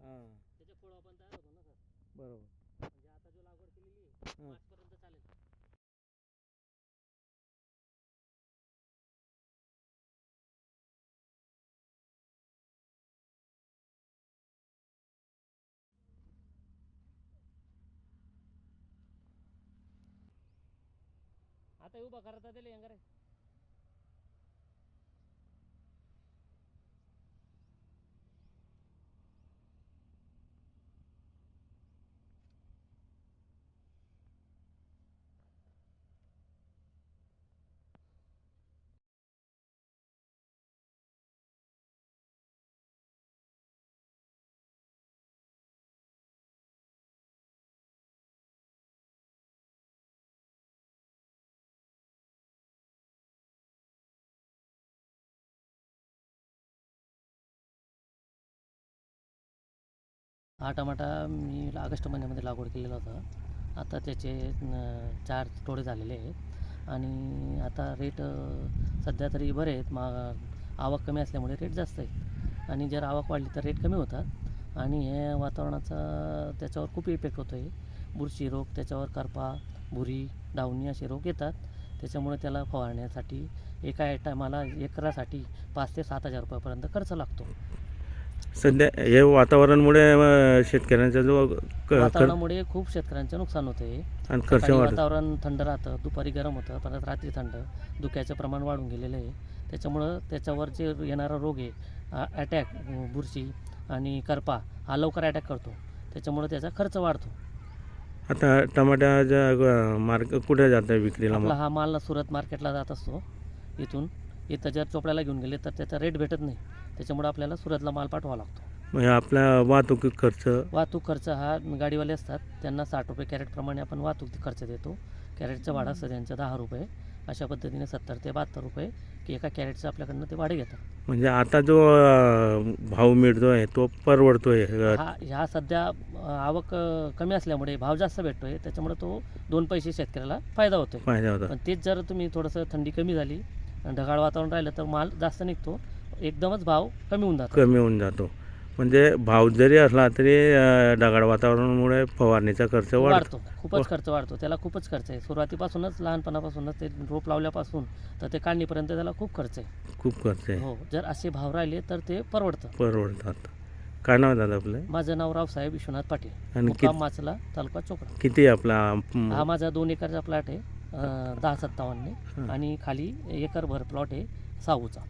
त्याच्या फळ आपण तयार होतो ना सर. बरोबर. म्हणजे आता जो लागवड केलेली आहे हं. मार्चपर्यंत चालेल. आता उभा करता दिले रे हा टमाटा मी ऑगस्ट महिन्यामध्ये लागवड केलेला होता. आता त्याचे चार तोडे झालेले आहेत. आणि आता रेट सध्या तरी बरे आहेत. मा आवक कमी असल्यामुळे रेट जास्त आहेत. आणि जर आवक वाढली तर रेट कमी होतात. आणि हे वातावरणाचा त्याच्यावर खूप इफेक्ट होतो आहे बुरशी रोग त्याच्यावर करपा भुरी डावणी असे रोग येतात. त्याच्यामुळे त्याला फवारण्यासाठी एका टायमाला एकरासाठी पाच ते सात हजार रुपयापर्यंत खर्च लागतो. सध्या हे वातावरणामुळे शेतकऱ्यांचा जो खर्च वातावरणामुळे खूप शेतकऱ्यांचे नुकसान होते आणि खर्च वाढतो. वातावरण थंड राहतं दुपारी गरम होतं परत रात्री थंड. धुक्याचं प्रमाण वाढून गेलेलं आहे. त्याच्यामुळं त्याच्यावर जे येणारा रोग आहे अटॅक बुरशी आणि करपा हा लवकर अटॅक करतो. त्याच्यामुळं त्याचा खर्च वाढतो. आता टमाट्याच्या मार्क कुठे जातं विक्रीला आपला मग? हा माल सुरत मार्केटला जात असतो इथून. इथं जर चोपड्याला घेऊन गेले तर त्याचा रेट भेटत नाही. त्याच्यामुळे आपल्याला सुरतला माल पाठवावा लागतो. हे आपला वाहतूक खर्च? वाहतूक खर्च हा गाडीवाले असतात त्यांना साठ रुपये कॅरेटप्रमाणे आपण वाहतूक खर्च देतो. कॅरेटचं भाडं असतं त्यांचं दहा रुपये. अशा पद्धतीने सत्तर ते बहात्तर रुपये की एका कॅरेटचं आपल्याकडनं ते भाडे घेतात. म्हणजे आता जो भाव मिळतोय तो परवडतोय हा ह्या सध्या आवक कमी असल्यामुळे भाव जास्त भेटतोय. त्याच्यामुळे तो दोन पैसे शेतकऱ्याला फायदा होतोय. फायदा होता. पण तेच जर तुम्ही थोडंसं थंडी कमी झाली ढगाळ वातावरण राहिलं तर माल जास्त निघतो. एकदमच भाव कमी होऊन जातो. कमी होऊन जातो. म्हणजे भाव जरी असला तरी ढगाळ वातावरणामुळे फवारणीचा खर्च वाढतो. खूपच खर्च वाढतो. त्याला खूपच खर्च आहे. सुरुवातीपासूनच लहानपणापासूनच ते रोप लावल्यापासून तर ते काढणीपर्यंत त्याला खूप खर्च आहे. खूप खर्च आहे. हो. जर असे भाव राहिले तर ते परवडतं. परवडतात. काय नाव दादा आपलं? माझं नाव रावसाहेब विश्वनाथ पाटील. आणि मुक्काम माचला तालुका चोपडा. किती आपला हं, माझा दोन एकरचा प्लॉट आहे. दहा सत्तावन्नने हं. आणि खाली एकरभर प्लॉट आहे साऊचा